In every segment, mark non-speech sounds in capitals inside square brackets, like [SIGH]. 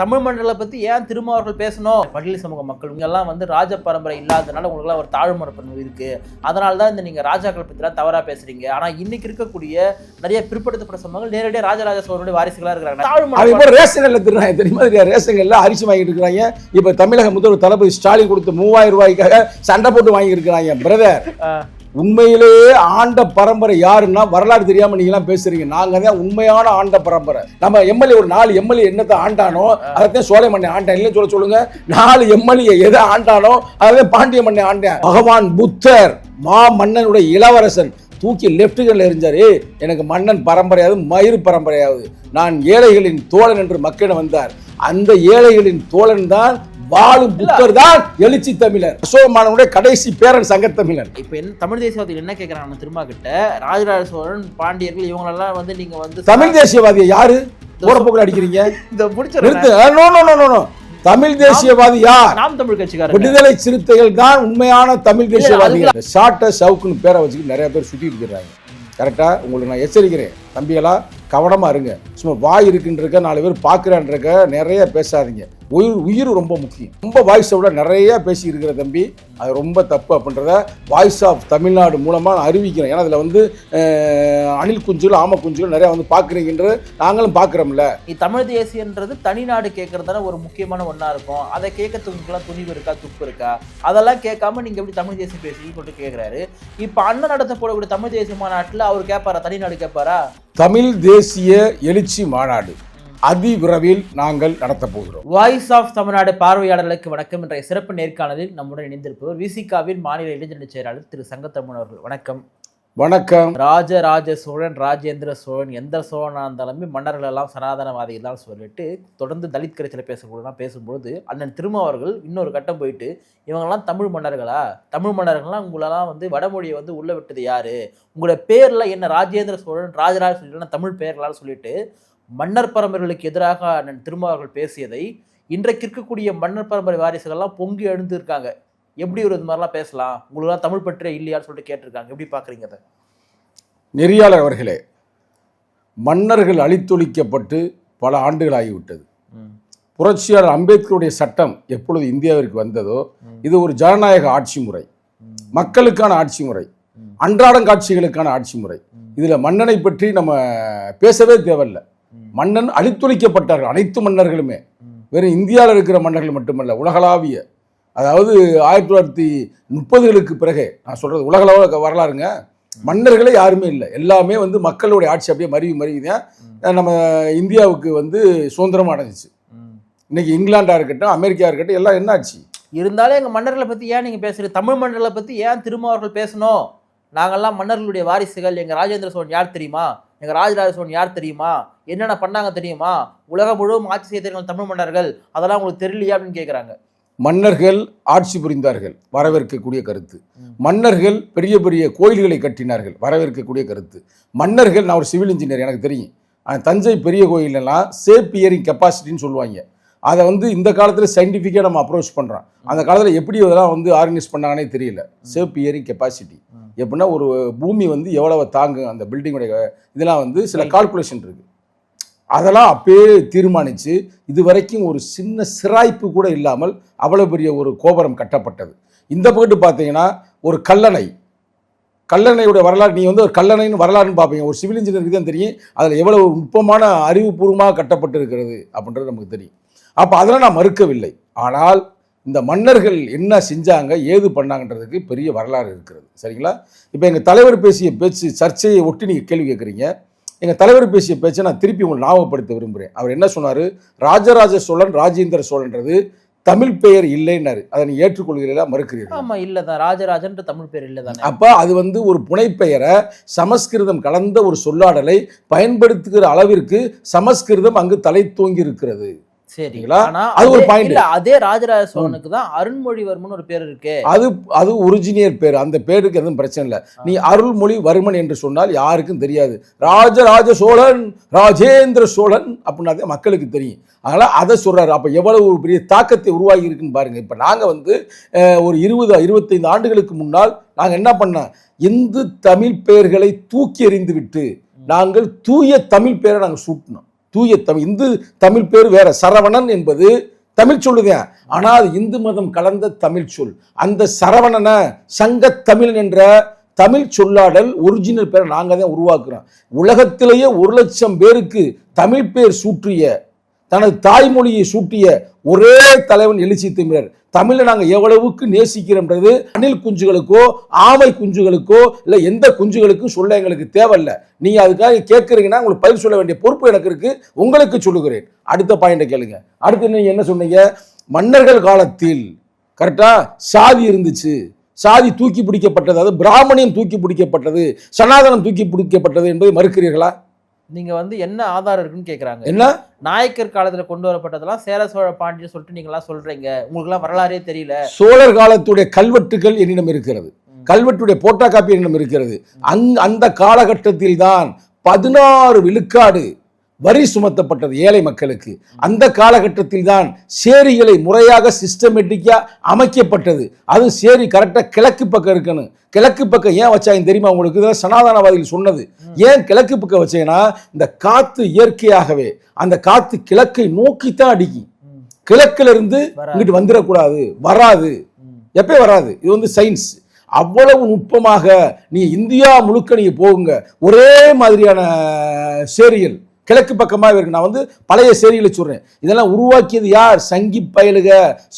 Tamil Mandalay பத்தி ஏன் திருமாவர்கள் பேசணும்? பட்டியல் சமூக மக்கள் இங்கெல்லாம் வந்து ராஜ பரம்பரை இல்லாதனால உங்களுக்குலாம் ஒரு தாழ்மரப்பண்பு இருக்கு. அதனால தான் இந்த நீங்க ராஜாக்கள் பத்திலாம் தவறா பேசுறீங்க. ஆனா இன்னைக்கு இருக்கக்கூடிய நிறைய பிற்படுத்தப்பட்ட சமூகங்கள் நேரடியாக ராஜராஜ சோழனுடைய வாரிசுகளா இருக்கிறாங்க. இப்போ ரேஷன் கடையில் திருறாங்க தெரியுமா? தெரியாது ரேஷன் கடையில் அரிசி வாங்கிட்டு இருக்கிறாங்க. இப்போ தமிழக முதல்வர் தளபதி ஸ்டாலின் கொடுத்த மூவாயிரம் ரூபாய்க்காக சண்டை போட்டு வாங்கி இருக்கிறாங்க பிரதர் உண்மையிலேயே ஆண்ட பரம்பரை யாருன்னா வரலாறு தெரியாம நீங்க எல்லாம் பேசுறீங்க. நாங்க தான் உண்மையான ஆண்ட பரம்பரை. நம்ம எம்எல்ஏ ஒரு நாலு எம்எல்ஏ என்னத்தை ஆண்டானோ அதைத்தான் சோலை மண்ணை ஆண்டான். இல்லை சொல்ல சொல்லுங்க. நாலு எம்எல்ஏ எதை ஆண்டானோ அதை பாண்டிய மண்ணை ஆண்டேன். பகவான் புத்தர் மா மன்னனுடைய இளவரசன் தூக்கி லெஃப்ட் ஹேண்ட்ல எனக்கு மன்னன் பரம்பரையாவது மயிறு பரம்பரையாவது. நான் ஏழைகளின் தோழன் என்று மக்களிடம் வந்தார். அந்த ஏழைகளின் தோழன் தான் வாழும் புத்தர் தான் எழுச்சி தமிழர். அசோகமானவனுடைய கடைசி பேரன் சங்கத்தமிழன் இப்ப என்ன தமிழ் தேசியவாதிகள் என்ன கேக்குறாங்க திருமா கிட்ட? ராஜராஜ சோழன் பாண்டியர்கள் இவங்களெல்லாம் வந்து நீங்க வந்து தமிழ் தேசியவாதியை யாரு? போறப்போக்கில் அடிக்கிறீங்க? [LAUGHS] இந்த முடிச்சிருங்க நிறுத்து. No no no no no Tamil தேசியவாதி யார்? நாம் தமிழ் கட்சிக்காரங்க. விடுதலை சிறுத்தைகள் தான் உண்மையான தமிழ் தேசியவாதிகள். ஷார்ட்ட சவுக்குன்னு பேரை வச்சுக்கிட்டு நிறைய பேர் சுத்திட்டு இருக்கிறாங்க. கரெக்டா உங்களுக்கு நான் எச்சரிக்கிறேன். தம்பிகளா கவனமா இருங்க. சும்மா வாய் இருக்குன்றக்க நாலு பேர் பார்க்குறான்றக்க நிறைய பேசாதீங்க. உயிர் உயிர் ரொம்ப முக்கியம். ரொம்ப வாய்ஸை விட நிறைய பேசி இருக்கிற தம்பி அது ரொம்ப தப்பு அப்படின்றத வாய்ஸ் ஆஃப் தமிழ்நாடு மூலமாக நான் அறிவிக்கிறேன். ஏன்னா அதில் வந்து அணில் குஞ்சுகள் ஆம குஞ்சுகள் நிறையா வந்து பார்க்குறீங்கன்றது நாங்களும் பார்க்குறோம்ல. நீ தமிழ் தேசியன்றது தனிநாடு கேட்கறதான ஒரு முக்கியமான ஒண்ணா இருக்கும். அதை கேட்கறதுக்கு உங்களுக்குலாம் துணிவு இருக்கா துப்பு இருக்கா? அதெல்லாம் கேட்காம நீங்க எப்படி தமிழ் தேசியம் பேசுறீங்கன்னு சொல்லிட்டு கேட்கிறாரு. இப்ப அண்ணன் நடத்த போடக்கூடிய தமிழ் தேசிய மாநாட்டுல அவர் கேட்பாரா? தனிநாடு கேட்பாரா? தமிழ் தேசிய எழுச்சி மாநாடு. அதி விரைவில் நாங்கள் நடத்தப் போகிறோம். வாய்ஸ் ஆஃப் தமிழ்நாடு பார்வையாளர்களுக்கு வணக்கம். என்ற சிறப்பு நேர்காணலில் நம்முடன் இணைந்திருப்பவர் விசிகாவின் மாநில இளைஞரணி செயலாளர் திரு சங்கத்தமிழ் அவர்கள். வணக்கம். வணக்கம். ராஜராஜ சோழன் ராஜேந்திர சோழன் எந்த சோழனா இருந்தாலுமே மன்னர்கள் எல்லாம் சனாதனவாதிகள் தான் சொல்லிட்டு தொடர்ந்து தலித் கரைச்சல பேசக்கூடலாம் பேசும்பொழுது அண்ணன் திருமா அவர்கள் இன்னொரு கட்டம் போயிட்டு இவங்கெல்லாம் தமிழ் மன்னர்களா? தமிழ் மன்னர்கள்லாம் உங்களெல்லாம் வந்து வடமொழியை வந்து உள்ள விட்டது யாரு? உங்களோட பேர்ல என்ன ராஜேந்திர சோழன் ராஜராஜ சோழன் தமிழ் பெயர்களால் சொல்லிட்டு மன்னர் பரம்பரைகளுக்கு எதிராக அண்ணன் திருமா அவர்கள் பேசியதை இன்றைக்கு இருக்கக்கூடிய மன்னர் பரம்பரை வாரிசுகள்லாம் பொங்கி எழுந்திருக்காங்க எப்படி ஒரு இது மாதிரிலாம் பேசலாம்? உங்களுக்குலாம் தமிழ் பற்றே இல்லையான்னு சொல்லிட்டு கேட்டிருக்காங்க. எப்படி பார்க்குறீங்க அதை? நெறியாளர் அவர்களே மன்னர்கள் அழித்தொழிக்கப்பட்டு பல ஆண்டுகள் ஆகிவிட்டது புரட்சியாளர் அம்பேத்கருடைய சட்டம் எப்பொழுது இந்தியாவிற்கு வந்ததோ. இது ஒரு ஜனநாயக ஆட்சி முறை. மக்களுக்கான ஆட்சி முறை. ம். அன்றாடம் காட்சிகளுக்கான ஆட்சி முறை. இதுல மன்னனை பற்றி நம்ம பேசவே தேவையில்ல. மன்னன் அழித்தொழிக்கப்பட்டார்கள் அனைத்து மன்னர்களுமே. வெறும் இந்தியாவில் இருக்கிற மன்னர்கள் மட்டுமல்ல உலகளாவிய அதாவது ஆயிரத்தி தொள்ளாயிரத்தி முப்பதுகளுக்கு பிறகு நான் சொல்றது உலகளவு வரலாறுங்க மன்னர்களே யாருமே இல்லை. எல்லாமே வந்து மக்களுடைய ஆட்சி அப்படியே மருவி மருவி தான் நம்ம இந்தியாவுக்கு வந்து சுதந்திரம் அடைஞ்சிச்சு. இன்னைக்கு இங்கிலாண்டா இருக்கட்டும் அமெரிக்கா இருக்கட்டும் எல்லாம் என்ன ஆச்சு இருந்தாலும் எங்க மன்னர்களை பத்தி ஏன் நீங்க பேசுறீங்க? தமிழ் மன்னர்களை பத்தி ஏன் திருமாவர்கள் பேசணும்? நாங்கெல்லாம் மன்னர்களுடைய வாரிசுகள். எங்க ராஜேந்திர சோழன் யார் தெரியுமா? எங்க ராஜராஜ சோழன் யார் தெரியுமா? என்னென்ன பண்ணாங்க தெரியுமா? உலகம் முழுவதும் ஆட்சி செய்தவர்கள் தமிழ் மன்னர்கள். அதெல்லாம் உங்களுக்கு தெரியலையா அப்படின்னு கேக்குறாங்க. மன்னர்கள் ஆட்சி புரிந்தார்கள். வரவேற்கக்கூடிய கருத்து. மன்னர்கள் பெரிய பெரிய கோயில்களை கட்டினார்கள். வரவேற்கக்கூடிய கருத்து. மன்னர்கள் நான் ஒரு சிவில் இன்ஜினியர் எனக்கு தெரியும். தஞ்சை பெரிய கோயிலெல்லாம் சேஃப் இயரிங் கெப்பாசிட்டின்னு சொல்லுவாங்க. அதை வந்து இந்த காலத்தில் சயின்டிஃபிக்காக நம்ம அப்ரோச் பண்ணுறோம் அந்த காலத்தில் எப்படி இதெல்லாம் வந்து ஆர்கனைஸ் பண்ணாங்கன்னே தெரியல. Safe bearing capacity. எப்படின்னா ஒரு பூமி வந்து எவ்வளவு தாங்கும் அந்த பில்டிங்குடைய இதெல்லாம் வந்து சில கால்குலேஷன் இருக்கு. அதெல்லாம் அப்பயே தீர்மானித்து இது வரைக்கும் ஒரு சின்ன சிராய்ப்பு கூட இல்லாமல் அவ்வளோ பெரிய ஒரு கோபுரம் கட்டப்பட்டது. இந்த பக்கத்து பார்த்தீங்கன்னா ஒரு கல்லணை. கல்லணையுடைய வரலாறு நீ வந்து ஒரு கல்லணைன்னு வரலாறுன்னு பார்ப்பீங்க. ஒரு சிவில் இன்ஜினியருக்கு தான் தெரியும். அதில் எவ்வளவு நுட்பமான அறிவுபூர்வமாக கட்டப்பட்டிருக்கிறது அப்படின்றது நமக்கு தெரியும். அப்போ அதெல்லாம் நான் மறுக்கவில்லை. ஆனால் இந்த மன்னர்கள் என்ன செஞ்சாங்க ஏது பண்ணாங்கன்றதுக்கு பெரிய வரலாறு இருக்கிறது. சரிங்களா? இப்போ எங்கள் தலைவர் பேசிய பேச்சு சர்ச்சையை ஒட்டி நீங்கள் கேள்வி கேட்குறீங்க. எங்கள் தலைவர் பேசிய பேச்சை நான் திருப்பி உங்களுக்கு ஞாபகப்படுத்த விரும்புகிறேன் அவர் என்ன சொன்னார்? ராஜராஜ சோழன் ராஜேந்திர சோழன்றது தமிழ் பெயர் இல்லைன்னாரு. அதை நீ ஏற்றுக்கொள்கிறீர்களா மறுக்கிறீர்கள்? ஆமா இல்லதான். ராஜராஜன்ற தமிழ் பேர் இல்லதானே? அப்ப அது வந்து ஒரு புனைப்பெயரை சமஸ்கிருதம் கலந்த ஒரு சொல்லாடலை பயன்படுத்துகிற அளவிற்கு சமஸ்கிருதம் அங்கு தலை தூங்கி இருக்கிறது. சரிங்களா? அது ஒரு. இல்ல அதே ராஜராஜ சோழனுக்கு தான் அருண்மொழிவர்மன் ஒரு பேர் இருக்கு. அது அது ஒரிஜினியர் பேர். அந்த பேருக்கு எதுவும் பிரச்சனை இல்லை. நீ அருள்மொழி வர்மன் என்று சொன்னால் யாருக்கும் தெரியாது. ராஜராஜ சோழன் ராஜேந்திர சோழன் அப்படின்னா மக்களுக்கு தெரியும். அதனால அதை சொல்றாரு. அப்ப எவ்வளவு ஒரு பெரிய தாக்கத்தை உருவாகி இருக்குன்னு பாருங்க. இப்ப நாங்க வந்து ஒரு இருபது இருபத்தைந்து ஆண்டுகளுக்கு முன்னால் நாங்க என்ன பண்ணோம்? இந்து தமிழ் பெயர்களை தூக்கி எறிந்து விட்டு நாங்கள் தூய தமிழ் பெயரை நாங்கள் சூட்டினோம். தூய தமிழ் இந்து தமிழ் பேர் வேற. சரவணன் என்பது தமிழ் சொல்லுங்க. ஆனால் அது இந்து மதம் கலந்த தமிழ் சொல். அந்த சரவணனை சங்க தமிழ் என்ற தமிழ் சொல்லாடல் ஒரிஜினல் பேரை நாங்கள் தான் உருவாக்குறோம். உலகத்திலேயே ஒரு லட்சம் பேருக்கு தமிழ் பேர் சூற்றிய தனது தாய்மொழியை சூட்டிய ஒரே தலைவன் எழுச்சி தமிழர் தமிழை நாங்கள் எவ்வளவுக்கு நேசிக்கிறோம்ன்றது அணில் குஞ்சுகளுக்கோ ஆமை குஞ்சுகளுக்கோ இல்லை எந்த குஞ்சுகளுக்கும் சொல்ல எங்களுக்கு தேவையில்ல. நீங்கள் அதுக்காக கேட்குறீங்கன்னா உங்களுக்கு பதில் சொல்ல வேண்டிய பொறுப்பு எனக்கு இருக்குது உங்களுக்கு சொல்லுகிறேன். அடுத்த பாயிண்டை கேளுங்க. அடுத்து நீங்கள் என்ன சொன்னீங்க? மன்னர்கள் காலத்தில் கரெக்டாக சாதி இருந்துச்சு. சாதி தூக்கி பிடிக்கப்பட்டது அதாவது பிராமணியம் தூக்கி பிடிக்கப்பட்டது சனாதனம் தூக்கி பிடிக்கப்பட்டது என்பதை மறுக்கிறீர்களா? நீங்க வந்து என்ன ஆதாரம் இருக்குன்னு கேக்குறாங்க. என்ன? நாயக்கர் காலத்துல கொண்டு வரப்பட்டதெல்லாம் சேர சோழ பாண்டியன் சொல்லிட்டு நீங்க எல்லாம் சொல்றீங்க. உங்களுக்கு எல்லாம் வரலாறே தெரியல. சோழர் காலத்துடைய கல்வெட்டுகள் என்னிடம் இருக்கிறது. கல்வெட்டுடைய போட்டா காப்பி என்னிடம் இருக்கிறது. அங் அந்த காலகட்டத்தில் தான் பதினாறு விழுக்காடு வரி சுமத்தப்பட்டது ஏழை மக்களுக்கு. அந்த காலகட்டத்தில் தான் சேரிகளை முறையாக சிஸ்டமேட்டிக்கா அமைக்கப்பட்டது. அது சேரி கரெக்டா கிழக்கு பக்கம் இருக்கணும். கிழக்கு பக்கம் ஏன் வச்சாங்க தெரியுமா உங்களுக்கு? இதெல்லாம் சனாதனவாதிகள் சொன்னது. ஏன் கிழக்கு பக்கம் வச்சேன்னா இந்த காத்து இயற்கையாகவே அந்த காத்து கிழக்கை நோக்கித்தான் அடிக்கும் ம், கிழக்குல இருந்து வராது. இங்கிட்டு வந்துடக்கூடாது. வராது. ம். எப்பயும் வராது. இது வந்து சயின்ஸ் அவ்வளவு நுட்பமாக நீ இந்தியா முழுக்க நீங்க போகுங்க. ஒரே மாதிரியான சேரிகள். கிழக்கு பக்கமாக இருக்கு. நான் வந்து பழைய சேரிகளை சொல்றேன். இதெல்லாம் உருவாக்கியது யார்? சங்கி பயலுக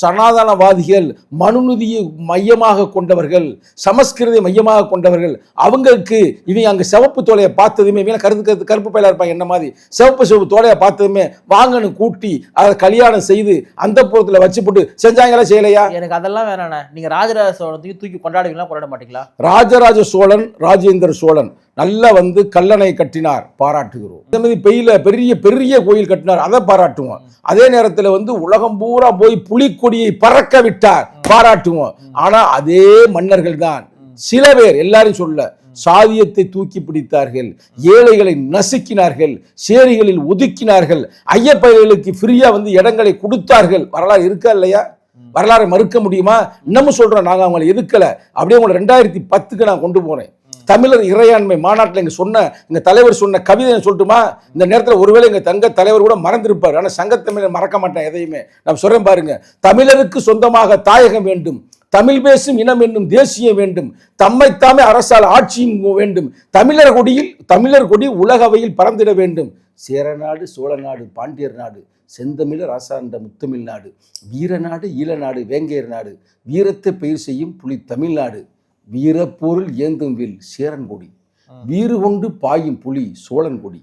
சனாதனவாதிகள் மனுநீதியை மையமாக கொண்டவர்கள் சமஸ்கிருதை மையமாக கொண்டவர்கள். அவங்களுக்கு இவங்க அங்க சிவப்பு தோலையை பார்த்ததுமே இவங்க கருத்து கருத்து கருப்பு பயிலா இருப்பாங்க என்ன மாதிரி? சிவப்பு சிவப்பு தோலையை பார்த்ததுமே வாங்கன்னு கூட்டி அதை கல்யாணம் செய்து அந்த புறத்துல வச்சு போட்டு செஞ்சாங்களா செய்யலையா? எனக்கு அதெல்லாம் வேணாண்ணே. நீங்க ராஜராஜ சோழத்தையும் தூக்கி கொண்டாடுவீங்களா கொண்டாட மாட்டீங்களா? ராஜராஜ சோழன் ராஜேந்திர சோழன். நல்லா வந்து கல்லணை கட்டினார் பாராட்டுகிறோம். அதே மாதிரி பெயில பெரிய பெரிய கோயில் கட்டினார் அதை பாராட்டுவோம். அதே நேரத்தில் வந்து உலகம் பூரா போய் புலிக்கொடியை பறக்க விட்டார் பாராட்டுவோம். ஆனா அதே மன்னர்கள் தான். சில பேர் எல்லாரும் சொல்ல சாதியத்தை தூக்கி பிடித்தார்கள் ஏழைகளை நசுக்கினார்கள் சேரிகளில் ஒதுக்கினார்கள் ஐயப்பயல்களுக்கு ஃப்ரீயா வந்து இடங்களை கொடுத்தார்கள். வரலாறு இருக்கா இல்லையா? வரலாறை மறுக்க முடியுமா? இன்னமும் சொல்றோம் நாங்க அவங்களை எதுக்கலை அப்படியே உங்களை ரெண்டாயிரத்தி பத்துக்கு நான் கொண்டு போனேன் தமிழர் இறையாண்மை மாநாட்டில் இங்கே சொன்ன இந்த தலைவர் சொன்ன கவிதை சொல்லட்டுமா? இந்த நேரத்தில் ஒருவேளை இங்கே தங்க தலைவர் கூட மறந்திருப்பார். ஆனால் சங்கத்தமிழர் மறக்க மாட்டேன் எதையுமே. நான் சொல்கிறேன் பாருங்க. தமிழருக்கு சொந்தமாக தாயகம் வேண்டும். தமிழ் பேசும் இனம் என்னும் தேசியம் வேண்டும். தம்மைத்தாமே அரசால் ஆட்சியும் வேண்டும். தமிழர் கொடியில் தமிழர் கொடி உலகவையில் பறந்திட வேண்டும். சேரநாடு சோழநாடு பாண்டியர் நாடு செந்தமிழர் ஆசாண்ட முத்தமிழ் நாடு வீரநாடு ஈழநாடு வேங்கையர் நாடு வீரத்தை பயிர் செய்யும் புலி தமிழ்நாடு வீரப்பொருள் ஏந்தும் வில் சேரன் கொடி. வீறு கொண்டு பாயும் புலி சோழன் கொடி.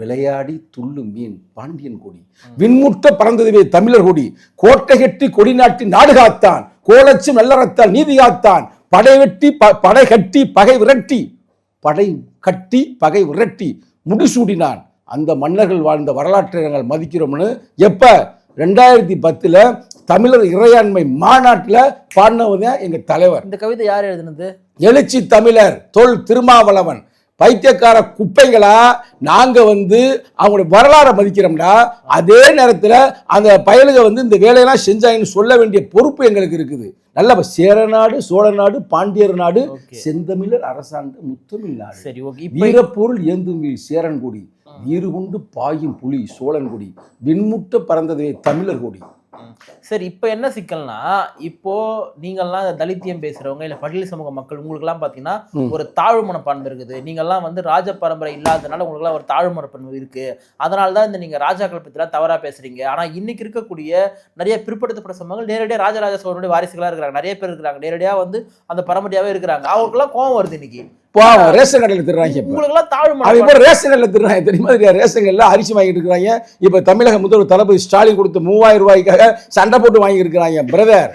விளையாடி துள்ளும் மீன் பாண்டியன் கொடி. விண்முட்ட பறந்ததுவே தமிழர் கொடி. கோட்டை கட்டி கொடி நாட்டி நாடு காத்தான். கோலச்சு நல்லறத்தால் நீதி காத்தான். படை வெட்டி படை கட்டி பகை விரட்டி. படை கட்டி பகை விரட்டி. முடிசூடினான். அந்த மன்னர்கள் வாழ்ந்த வரலாற்றை நாங்கள் மதிக்கிறோம்னு எப்ப? ரெண்டாயிரத்தி பத்துல தமிழர் இறையாண்மை மாநாட்டில் பாடினவங்க எங்க தலைவர். இந்த கவிதை யார் எழுதுனது? எழுச்சி தமிழர் தொல் திருமாவளவன். பைத்தியக்கார குப்பைகளா நாங்க வந்து அவங்களுடைய வரலாறை மதிக்கிறோம்னா அதே நேரத்துல அந்த பயலுக வந்து இந்த வேலையெல்லாம் செஞ்சாங்கன்னு சொல்ல வேண்டிய பொறுப்பு எங்களுக்கு இருக்குது. நல்ல இப்ப சேர நாடு சோழ நாடு பாண்டியர் நாடு. செந்தமிழர் அரசாண்ட முத்தமிழ் நாடு. சரி ஓகே. வீரப்பொருள் ஏந்துங்கி சேரன்குடி வீறு கொண்டு பாயும் புலி சோழன்குடி விண்முட்ட பறந்ததே தமிழர் கொடி. சரி இப்போ என்ன சிக்கல்னா இப்போ நீங்கள்லாம் தலித்தியம் பேசுறவங்க இல்ல பட்டியல் சமூக மக்கள் உங்களுக்குலாம் பாத்தீங்கன்னா ம். ஒரு தாழ்வு மனப்பான்மை இருக்குது. நீங்கள்லாம் வந்து ராஜ பரம்பரை இல்லாதனால உங்களுக்குலாம் ஒரு தாழ்வு மனப்பான்மை இருக்கு. அதனால தான் இந்த நீங்க ராஜாக்கள் பத்திலாம் தவறா பேசுறீங்க. ஆனா இன்னைக்கு இருக்கக்கூடிய நிறைய பிற்படுத்தப்பட்ட சமூகங்கள் நேரடியாக ராஜராஜ சோழனுடைய வாரிசுகளா இருக்கிறாங்க. நிறைய பேர் இருக்கிறாங்க. நேரடியா வந்து அந்த பரம்பரையாவே இருக்கிறாங்க. அவங்களுக்குலாம் கோவம் வருது இன்னைக்கு. பாவம் ரேஷன் கடையில் திருறாங்க மனப்பான்மை. இப்போ ரேஷன் கடையில் திருறாங்க தெரியுமா? தெரியா ரேஷன் கடையில் அரிசி வாங்கிட்டு இருக்கிறாங்க. இப்போ தமிழக முதல்வர் தளபதி ஸ்டாலின் கொடுத்த மூவாயிரம் ரூபாய்க்காக சண்டை போட்டு வாங்கி இருக்கிறாங்க. பிரதர்.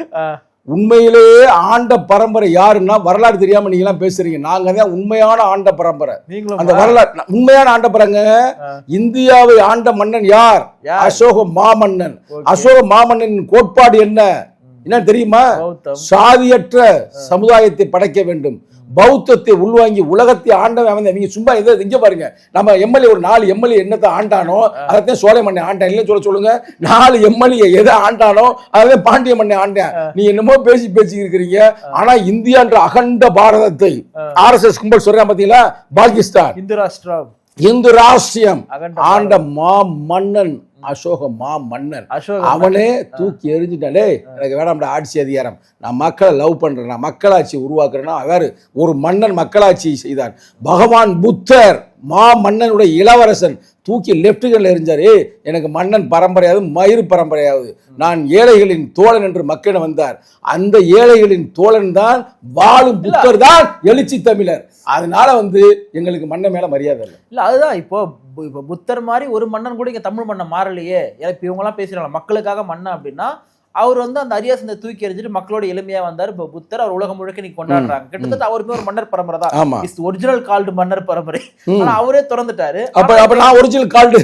உண்மையிலேயே ஆண்ட பரம்பரை யாருன்னா வரலாறு தெரியாம நீங்க எல்லாம் பேசுறீங்க. நாங்க தான் உண்மையான ஆண்ட பரம்பரை. அந்த வரலாறு. உண்மையான ஆண்ட பரங்க. இந்தியாவை ஆண்ட மன்னன் யார்? அசோக மாமன்னன். அசோக மாமன்னனின் கோட்பாடு என்ன? என்ன தெரியுமா? சாதியற்ற சமுதாயத்தை படைக்க வேண்டும். பௌத்தத்தை உள்வாங்கி உலகத்தை ஆண்டவன் அவன். அவங்க சும்மா எதை இங்க பாருங்க. நம்ம எம்எல்ஏ ஒரு நாலு எம்எல்ஏ என்னத்தை ஆண்டானோ அதைத்தான் சோழ மண்ணை ஆண்டான். இல்லை சொல்ல சொல்லுங்க. நாலு எம்எல்ஏ எதை ஆண்டானோ அதைதான் பாண்டிய மண்ணை ஆண்டேன் நீ என்னமோ பேசி பேசி இருக்கிறீங்க ஆனா இந்தியான்ற அகண்ட பாரதத்தை ஆர்எஸ்எஸ் கும்பல் சொல்றேன் பாத்தீங்களா? பாகிஸ்தான். இந்து ராஷ்டிரம். இந்து ராஷ்டிரம். ஆண்ட மா மன்னன் அசோக மா அசோக் அவனே தூக்கி எறிஞ்சிட்டாலே எனக்கு வேணாம்டா ஆட்சி அதிகாரம். நான் மக்களை லவ் பண்றேன். நான் மக்களாட்சி உருவாக்குறேன்னா அவர் ஒரு மன்னன் மக்களாட்சி செய்தான். பகவான் புத்தர். மா மன்னனுடைய இளவரசன் தூக்கி லெஃப்ட் ஹேண்ட்ல எறிஞ்சாரு. "ஏய், எனக்கு மன்னன் பரம்பரையாவது மயிறு பரம்பரையாவது நான் ஏழைகளின் தோழன் என்று மக்கள் வந்தார். அந்த ஏழைகளின் தோழன் தான் வாழும் புத்தர் தான் எழுச்சி தமிழர். அதனால வந்து எங்களுக்கு மன்னன் மேல மரியாதை இல்லை. இல்ல அதுதான் இப்போ இப்போ புத்தர் மாதிரி ஒரு மன்னன் கூட இங்க தமிழ் மன்னன் மாறலையே. இப்போ இவங்கெல்லாம் பேசுறாங்க. மக்களுக்காக மன்னன் அப்படின்னா அவர் வந்து அந்த அரியாசனத்தை தூக்கி எறிஞ்சிட்டு மக்களோட எளிமையா வந்தார். இப்போ புத்தர் அவர் உலகம் முழுக்க நீ கொண்டாடுறாங்க. கிட்டத்தட்ட அவருமே ஒரு மன்னர் பரம்பரை தான். இஸ் ஒரிஜினல் கால்டு மன்னர் பரம்பரை. ம். ஆனா அவரே திறந்துட்டாரு. அப்ப அப்ப நான் ஒரிஜினல் கால்டு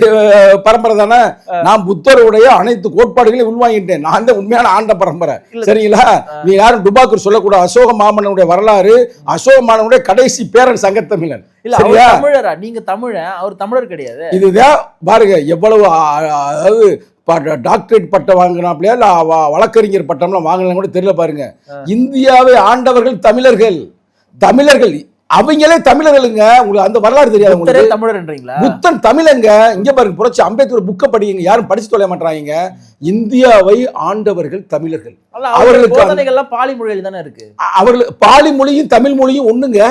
பரம்பரை தானே? நான் புத்தருடைய அனைத்து கோட்பாடுகளையும் உள்வாங்கிட்டேன். நான் தான் உண்மையான ஆண்ட பரம்பரை. சரிங்களா? நீ யாரும் டுபாக்கூர் சொல்லக்கூடாது. அசோக மாமன்னனுடைய வரலாறு அசோக மாமன்னனுடைய கடைசி பேரன் சங்கத்தமிழன். இல்ல தமிழரா? நீங்க தமிழன். அவர் தமிழர் கிடையாது. இதுதான் பாருங்க எவ்வளவு அதாவது டாக்டரேட் பட்டம் வாங்கினாப்லையா? இல்ல வழக்கறிஞர் பட்டம்லாம் வாங்கலாம் கூட தெரியல பாருங்க. இந்தியாவை ஆண்டவர்கள் தமிழர்கள். தமிழர்கள். அவங்களே தமிழர்களுங்க. உங்களுக்கு அந்த வரலாறு தெரியாது உங்களுக்கு. தமிழர்ன்றீங்களா? புத்தன் தமிழங்க. இங்க பாருங்க புரட்சி அம்பேத்கர் புக்க படிங்க. யாரும் படிச்சு தொலைய மாட்டாங்க இந்தியாவை ஆண்டவர்கள் தமிழர்கள். அவர்களுக்கு பாலி மொழியில் தானே இருக்கு. அவர்கள் பாலி மொழியும் தமிழ் மொழியும் ஒண்ணுங்க.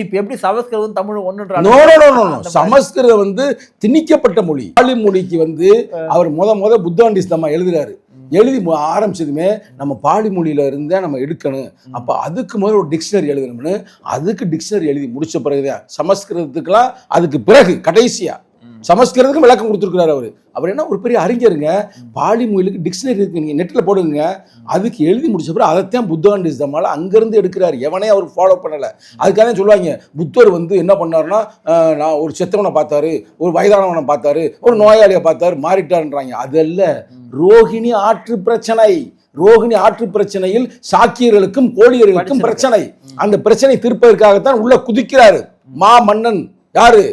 இப்ப எப்படி சமஸ்கிருதம் தமிழ் நோ சமஸ்கிருதம் வந்து திணிக்கப்பட்ட மொழி. பாலி மொழிக்கு வந்து அவர் முத முத புத்தாண்டிஸ்தமா எழுதுறாரு. எழுதி ஆரம்பிச்சதுமே நம்ம பாலி மொழியில இருந்தா நம்ம எடுக்கணும். அப்ப அதுக்கு முதல்ல ஒரு டிக்ஷனரி எழுதணும்னு அதுக்கு டிக்ஷனரி எழுதி முடிச்ச பிறகுதான். சமஸ்கிருதத்துக்கெல்லாம் அதுக்கு பிறகு கடைசியா. சமஸ்கிருதத்துக்கு விளக்கம் கொடுத்துருக்கிறாரு அவர். அவர் என்ன ஒரு பெரிய அறிஞருங்க. பாலி மொழிக்கு டிக்ஷனரி இருக்கு நீங்க நெட்ல போடுங்க. அதுக்கு எழுதி முடிச்ச பிறகு அதைத்தான் புத்தாண்டிஸ்தமால அங்கிருந்து எடுக்கிறாரு. எவனே அவர் ஃபாலோ பண்ணல. அதுக்காக தான் சொல்லுவாங்க புத்தர் வந்து என்ன பண்ணாருன்னா அஹ், நான் ஒரு செத்தவனை பார்த்தாரு ஒரு வயதானவனை பார்த்தாரு ஒரு நோயாளியை பார்த்தாரு மாறிட்டாருன்றாங்க. அதல்ல ரோகிணி ஆற்று பிரச்சனை. ரோகிணி ஆற்று பிரச்சனையில் சாக்கியர்களுக்கும் கோழியர்களுக்கும் பிரச்சனை. அந்த பிரச்சனை தீர்ப்பதற்காகத்தான் உள்ள குதிக்கிறாரு. மா மன்னன் யாரு?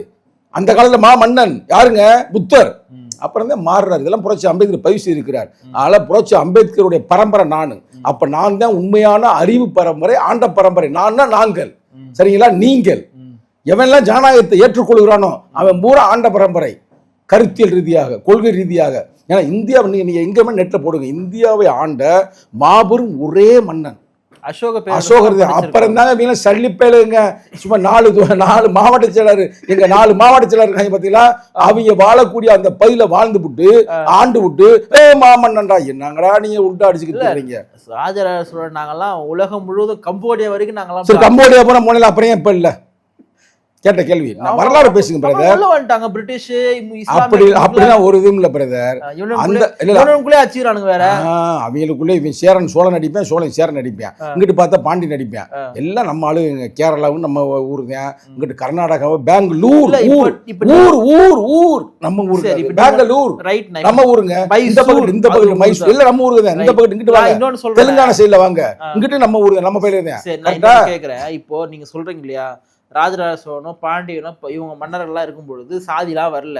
அந்த காலத்துல மா மன்னன் யாருங்க? புத்தர். அப்புறம் தான் மாறுறாரு. இதெல்லாம் புரட்சி அம்பேத்கர் பதிவு செய்திருக்கிறார் அதனால் புரட்சி அம்பேத்கருடைய பரம்பரை நான். அப்ப நான் தான் உண்மையான அறிவு பரம்பரை ஆண்ட பரம்பரை. நான் நாங்கள். சரிங்களா? நீங்கள். எவன்லாம் ஜனநாயகத்தை ஏற்றுக்கொள்கிறானோ அவன் பூரா ஆண்ட பரம்பரை. கருத்தியல் ரீதியாக கொள்கை ரீதியாக. ஏன்னா இந்தியாவை நீங்கள் நீங்க எங்கேயுமே நெட்டில் போடுங்க. இந்தியாவை ஆண்ட மாபெரும் ஒரே மன்னன். அசோக அசோகர் அப்புறம் தாங்க இவங்க சல்லிப்பேலுங்க சும்மா நாலு நாலு மாவட்ட செயலர் எங்க நாலு மாவட்ட செயலர் இருக்காங்க பாத்தீங்களா? அவங்க வாழக்கூடிய அந்த பகுதியில வாழ்ந்து விட்டு ஆண்டு விட்டு ஏ மாமன்னன்டா என்னங்கடா நீங்க உள்டா அடிச்சுக்கிட்டு இருக்கீங்க ராஜராஜ சோழன் நாங்கெல்லாம் உலகம் முழுவதும் கம்போடியா வரைக்கும் நாங்கெல்லாம் கம்போடியா போன முனையில அப்புறம் இப்ப இல்ல? கேட்ட கேள்வி. நான் வரலாறு பேசுங்க பிரதர் வந்துட்டாங்க பிரிட்டிஷ் அப்படி அப்படிலாம் ஒரு இதுவும் இல்ல பிரதர் அந்த இல்ல அச்சுறானுங்க வேற. அவங்களுக்குள்ள இவன் சேரன் சோழன் நடிப்பேன் சோழன் சேரன் நடிப்பேன். இங்கிட்டு பார்த்தா பாண்டி நடிப்பேன். எல்லாம் நம்ம ஆளுங்க கேரளாவும் நம்ம ஊர் தான் இங்கிட்டு கர்நாடகாவை பெங்களூர் ஊர். ஊர் ஊர் ஊர். நம்ம ஊர் பெங்களூர். ரைட் நம்ம ஊருங்க. இந்த பக்கத்து இந்த ஊர் மைசூர். இல்ல நம்ம ஊருக்கு தான் இந்த. பக்கத்து இங்கிட்டு வாங்க. தெலுங்கானா சைடுல வாங்க. இங்கிட்டு நம்ம ஊரு நம்ம பயில தான் இப்போ நீங்க சொல்றீங்க இல்லையா? ராஜராஜ சோழனும் பாண்டியனும் இவங்க மன்னர்கள்லாம் இருக்கும் பொழுது சாதிலாம் வரல.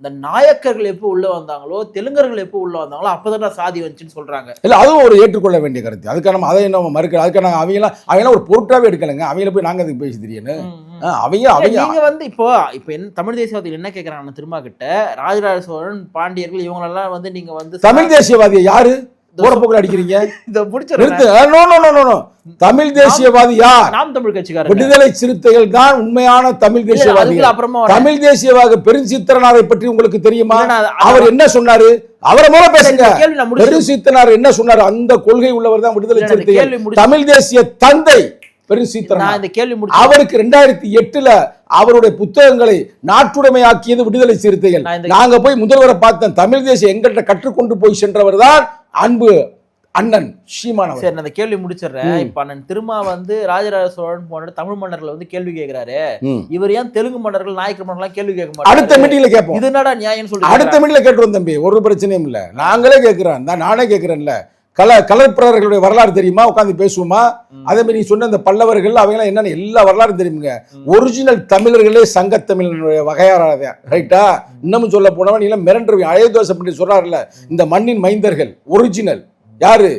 இந்த நாயக்கர்கள் எப்போ உள்ள வந்தாங்களோ தெலுங்கர்கள் எப்போ உள்ள வந்தாங்களோ அப்பதான் சாதி வந்துச்சுன்னு சொல்றாங்க. இல்ல அதுவும் ஒரு ஏற்றுக்கொள்ள வேண்டிய கருத்து. அதுக்காக நம்ம அதை நம்ம மறுக்கல. அதுக்காக நாங்க அவங்களாம் அவங்களாம் ஒரு பொருட்டாவே எடுக்கலைங்க. அவங்கள போய் நாங்க அதுக்கு பேசி ம். அவங்க அவங்க நீங்க வந்து இப்போ இப்போ என்ன தமிழ் தேசியவாதிகள் என்ன கேக்குறாங்க திரும்ப கிட்ட ராஜராஜ சோழன் பாண்டியர்கள் இவங்களெல்லாம் வந்து நீங்க வந்து தமிழ் தேசியவாதி யாரு? போறப்போக்கில் அடிக்கிறீங்க? இதை நோ தமிழ் தேசியவாதி யார்? நாம் தமிழ் கட்சிக்காரங்க விடுதலை சிறுத்தைகள் தான் உண்மையான தமிழ் தேசியவாதிகள் அப்புறமா. தமிழ் தேசியவாத பெருஞ்சித்திரனாரை பற்றி உங்களுக்கு தெரியுமா? அவர் என்ன சொன்னாரு? அவரை மூலம் பேசுங்க. முடிச்சு பெருஞ்சித்தனார் என்ன சொன்னார்? அந்த கொள்கை உள்ளவர் தான் விடுதலை சிறுத்தைகள். முடிச்சு- தமிழ் தேசிய தந்தை பெருஞ்சித்திரனார் முடிச்சு அவருக்கு ரெண்டாயிரத்தி எட்டுல அவருடைய புத்தகங்களை நாட்டுடைமையாக்கியது விடுதலை சிறுத்தைகள். நாங்க போய் முதல்வரை பார்த்தோம் தமிழ் தேசியம் எங்கள்கிட்ட கற்றுக்கொண்டு போய் சென்றவர் தான் அன்பு அண்ணன் சீமானவர் சரி நான் அந்த கேள்வி முடிச்சிடுறேன். இப்ப அண்ணன் திருமா வந்து ராஜராஜ சோழன் போன்ற தமிழ் மன்னர்களை வந்து கேள்வி கேக்குறாரு. ம். இவர் ஏன் தெலுங்கு மன்னர்கள் நாயக்கர் மன்னர்கள் கேள்வி கேட்க அடுத்த மாட்டாரு மீட்டிங்ல கேட்போம். இது என்னடா நியாயம் அடுத்த சொல்றீங்க மீட்டிங்ல கேட்டுருவோம் தம்பி. ஒரு பிரச்சனையும் இல்ல. நாங்களே கேட்கிறோம் நானே கேட்கிறேன்ல கல கலப்பிரர்களுடைய வரலாறு தெரியுமா? உட்காந்து பேசுவோமா? அதே மாதிரி நீ சொன்ன இந்த பல்லவர்கள் அவங்க எல்லாம் என்னன்னு எல்லா வரலாறும் தெரியுங்க ஒரிஜினல் தமிழர்களே சங்க தமிழனுடைய வகையாராத ரைட்டா இன்னமும் சொல்ல போனவன் நீ எல்லாம் மிரண்டுருவீங்க அயோத்தோசை பண்ணி சொல்றாருல இந்த மண்ணின் மைந்தர்கள் ஒரிஜினல். யாரு?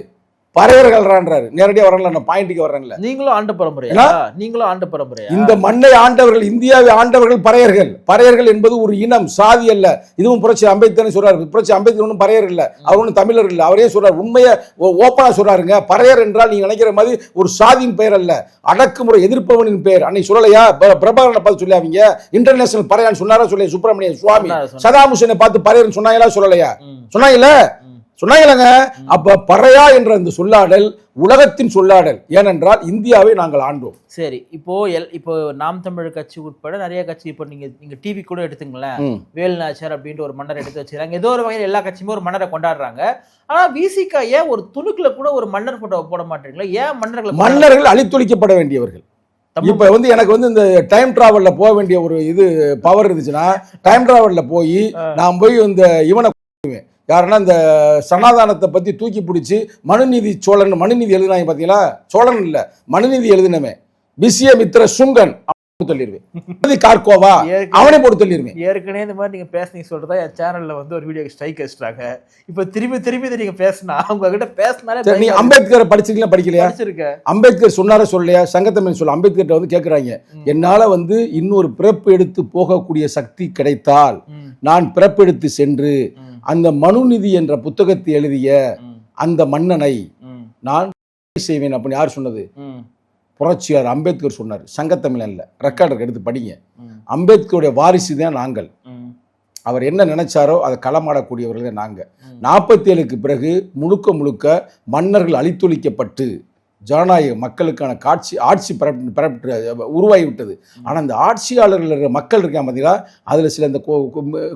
பறையர்கள்ன்றாரு நேரடியாக வரல நான் பாயிண்ட்டுக்கு வர்றேன்ல நீங்களும் ஆண்ட பரம்பரையா? நீங்களும் ஆண்ட பரம்பரையா? இந்த மண்ணை ஆண்டவர்கள் இந்தியாவை ஆண்டவர்கள் பறையர்கள். பறையர்கள் என்பது ஒரு இனம் சாதி அல்ல. இதுவும் புரட்சி அம்பேத்கர் சொல்றாரு. புரட்சி அம்பேத்கர் ஒன்றும் பறையர் இல்ல. அவர் ஒன்றும் தமிழர் இல்ல. அவரே சொல்றாரு. உண்மையை ஓப்பனா சொல்றாருங்க. பறையர் என்றால் நீங்க நினைக்கிற மாதிரி ஒரு சாதியின் பெயர் அல்ல. அடக்குமுறை எதிர்ப்பவனின் பெயர். அன்னைக்கு சொல்லலையா? பிரபாகரனை பார்த்து சொல்லாதீங்க இன்டர்நேஷனல் பறையான்னு சொன்னாரா சொல்லி சுப்பிரமணிய சுவாமி. சதாம் ஹுசேனை பார்த்து பறையர்னு சொன்னாங்களா? சொல்லலையா? சொன்னாங்கல்ல ம். சொன்னாங்களங்க? அப்ப பறையா என்ற அந்த சொல்லாடல் உலகத்தின் சொல்லாடல். ஏனென்றால் இந்தியாவை நாங்கள் ஆண்டோம். சரி இப்போ எல் இப்போ நாம் தமிழர் கட்சி உட்பட நிறைய கட்சி இப்போ நீங்க நீங்க டிவி கூட எடுத்துங்களேன். ம். வேலுநாச்சியார் அப்படின்ற ஒரு மன்னர் எடுத்து வச்சுக்கிறாங்க. ஏதோ ஒரு வகையில் எல்லா கட்சியுமே ஒரு மன்னரை கொண்டாடுறாங்க. ஆனா விசிகா ஏன் ஒரு துணுக்குல கூட ஒரு மன்னர் போட்டோ போட மாட்டீங்களா? ஏன் மன்னர்களை மன்னர்கள் அழித்தொழிக்கப்பட வேண்டியவர்கள். இப்ப வந்து எனக்கு வந்து இந்த டைம் டிராவல்ல போக வேண்டிய ஒரு இது பவர் இருந்துச்சுன்னா டைம் டிராவல்ல போய் நான் போய் இந்த இவனை. யாருன்னா இந்த சனாதானத்தை பத்தி தூக்கி பிடிச்சி மனுநீதி சோழன் மனுநீதி எழுதினாங்க பாத்தீங்களா? சோழன் இல்ல மனுநீதி எழுதினவன். பிசிய மித்திர சுங்கன் மனுநீதி கார்கோவா அவனே போட்டு தள்ளிடுவேன் ஏற்கனவே இந்த மாதிரி நீங்க பேசுனீங்க சொல்றதா என் சேனல்ல வந்து ஒரு வீடியோக்கு ஸ்ட்ரைக் வச்சிட்டாங்க இப்போ திரும்பி திரும்பி நீங்க பேசினா அவங்க கிட்ட பேசினாலே பயங்கர- அம்பேத்கரை படிச்சிருக்கீங்களா படிக்கலையா? அம்பேத்கர் சொன்னாரா சொல்லலையா? சங்கத்தமிழ் சொல்ல அம்பேத்கர் வந்து கேட்குறாங்க. என்னால வந்து இன்னொரு பிறப்பு எடுத்து போகக்கூடிய சக்தி கிடைத்தால் நான் பிறப்பெடுத்து சென்று ம், அந்த மனுநிதி என்ற புத்தகத்தை எழுதிய அந்த மன்னனை நான் செய்வேன் அப்படின்னு யார் சொன்னது? புரட்சியார் அம்பேத்கர் சொன்னார். சங்கத்தமிழன்ல ரெக்கார்டர் எடுத்து படிங்க. அம்பேத்கருடைய வாரிசு தான் நாங்கள். அவர் என்ன நினைச்சாரோ அதை களமாடக்கூடியவர்கள் நாங்கள். நாற்பத்தி ஏழுக்கு பிறகு முழுக்க முழுக்க மன்னர்கள் அழித்தொழிக்கப்பட்டு ஜனநாயக மக்களுக்கான காட்சி ஆட்சி பெறப்பட்டு பெறப்பட்டு உருவாகி விட்டது. ஆனால் இந்த ஆட்சியாளர்கள் இருக்கிற மக்கள் இருக்காங்க பார்த்தீங்களா அதில் சில இந்த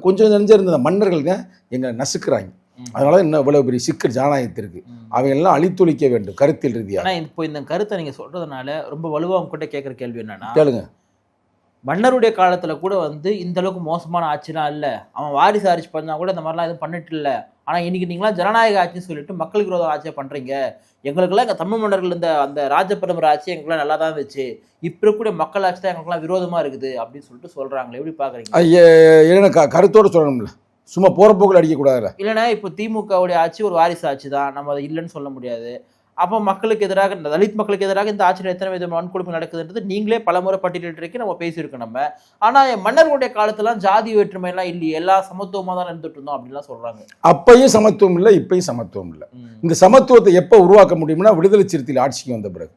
கொஞ்சம் நெஞ்சிருந்த அந்த மன்னர்கள் தான் எங்களை நசுக்கிறாங்க. அதனால இன்னும் இவ்வளவு பெரிய சிக்கல் ஜனநாயகத்திற்கு. அவையெல்லாம் அழித்தொழிக்க வேண்டும் கருத்தில் ரீதியாக ஆனா இப்போ இந்த கருத்தை நீங்க சொல்றதுனால ரொம்ப வலுவா உங்ககிட்ட கேட்குற கேள்வி என்னன்னா கேளுங்க. மன்னருடைய காலத்துல கூட வந்து இந்த அளவுக்கு மோசமான ஆட்சிலாம் இல்ல. அவன் வாரிசு ஆட்சி பண்ணா கூட இந்த மாதிரிலாம் எதுவும் பண்ணிட்டு இல்ல. ஆனா இன்னைக்கு நீங்களாம் ஜனநாயக ஆட்சின்னு சொல்லிட்டு மக்களுக்கு விரோத ஆட்சியை பண்றீங்க. எங்களுக்கெல்லாம் எங்க தமிழ் மன்னர்கள் இந்த அந்த ராஜபரம்பரை ஆட்சி எங்களுக்குலாம் நல்லா தான் இருந்துச்சு. இப்ப இருக்கக்கூடிய மக்கள் ஆட்சி தான் எங்களுக்குலாம் விரோதமா இருக்குது அப்படின்னு சொல்லிட்டு சொல்றாங்களே எப்படி பாக்குறீங்க? ஐய, எனக்கு க- கருத்தோட சொல்லணும்ல? சும்மா போற போக்கில் அடிக்கக்கூடாதுல்ல இல்லைன்னா இப்போ திமுகவுடைய ஆட்சி ஒரு வாரிசு ஆட்சி தான் நம்ம அதை இல்லைன்னு சொல்ல முடியாது. அப்போ மக்களுக்கு எதிராக இந்த தலித் மக்களுக்கு எதிராக இந்த ஆட்சியில் எத்தனை விதமான வன்கொடுமை நடக்குதுன்றது நீங்களே பலமுறை பட்டியலிட்டு நம்ம பேசியிருக்கோம் நம்ம. ஆனால் மன்னர்களுடைய காலத்துலாம் ஜாதி வேற்றுமையெல்லாம் இல்லையே எல்லா சமத்துவமாக தான் இருந்துட்டு இருந்தோம் அப்படின்லாம் சொல்கிறாங்க அப்பையும் சமத்துவம் இல்லை இப்பயும் சமத்துவம் இல்லை. இந்த சமத்துவத்தை எப்போ உருவாக்க முடியும்னா விடுதலை சிறுத்தையில் ஆட்சிக்கு வந்த பிறகு.